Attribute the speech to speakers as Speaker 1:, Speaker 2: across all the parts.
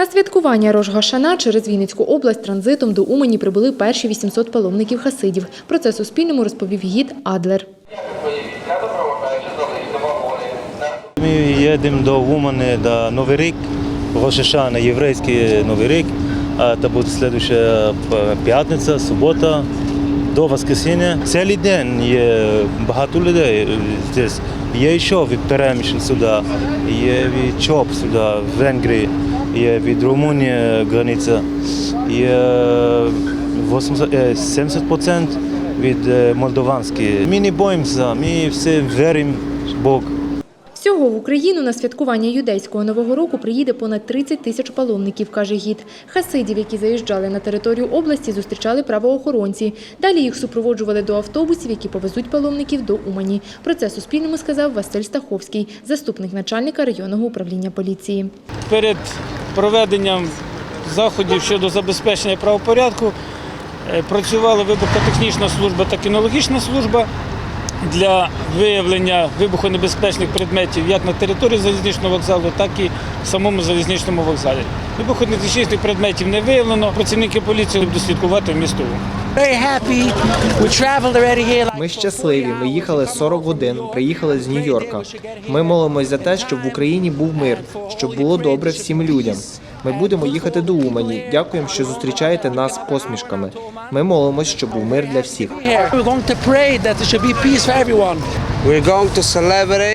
Speaker 1: На святкування Рожгашана через Вінницьку область транзитом до Умані прибули перші 800 паломників хасидів. Про це Суспільному розповів гід Адлер.
Speaker 2: Ми їдемо до Умани до Новий рік, Рошашана, єврейський Новий рік. А це буде слідуюча п'ятниця, субота до Воскресіння. Цілий день є багато людей тут. Є ще від Перемішль сюди, є від ЧОП сюди, в Венгрії, є від Румунії границя, є 80, е, 70% від молдованської. Ми не боїмося, ми все віримо в Бог.
Speaker 1: Всього в Україну на святкування юдейського нового року приїде понад 30 тисяч паломників, каже гід. Хасидів, які заїжджали на територію області, зустрічали правоохоронці. Далі їх супроводжували до автобусів, які повезуть паломників до Умані. Про це Суспільному сказав Василь Стаховський, заступник начальника районного управління поліції.
Speaker 3: перед проведенням заходів щодо забезпечення правопорядку працювали працювала вибухотехнічна служба та кінологічна служба для виявлення вибухонебезпечних предметів як на території залізничного вокзалу, так і в самому залізничному вокзалі. Вибухонебезпечних предметів не виявлено. Працівники поліції будуть слідкувати в місту.
Speaker 4: Ми щасливі. Ми їхали 40 годин, приїхали з Нью-Йорка. Ми молимось за те, щоб в Україні був мир, щоб було добре всім людям. Ми будемо їхати до Умані. Дякуємо, що зустрічаєте нас посмішками. Ми молимось, щоб був мир для всіх.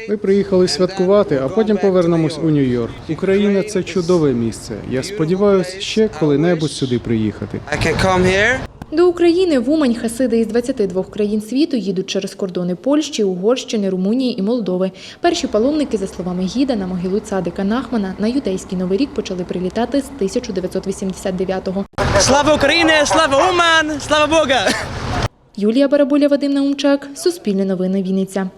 Speaker 5: Ми приїхали святкувати, а потім повернемось у Нью-Йорк. Україна це чудове місце. Я сподіваюся ще коли-небудь сюди приїхати.
Speaker 1: До України в Умань хасиди із 22 країн світу їдуть через кордони Польщі, Угорщини, Румунії і Молдови. Перші паломники, за словами гіда, на могилу цадика Нахмана на юдейський новий рік почали прилітати з 1989-го.
Speaker 6: Слава Україні! Слава Уман! Слава Бога!
Speaker 1: Юлія Барабуля, Вадим Наумчак, Суспільне новини Вінниця.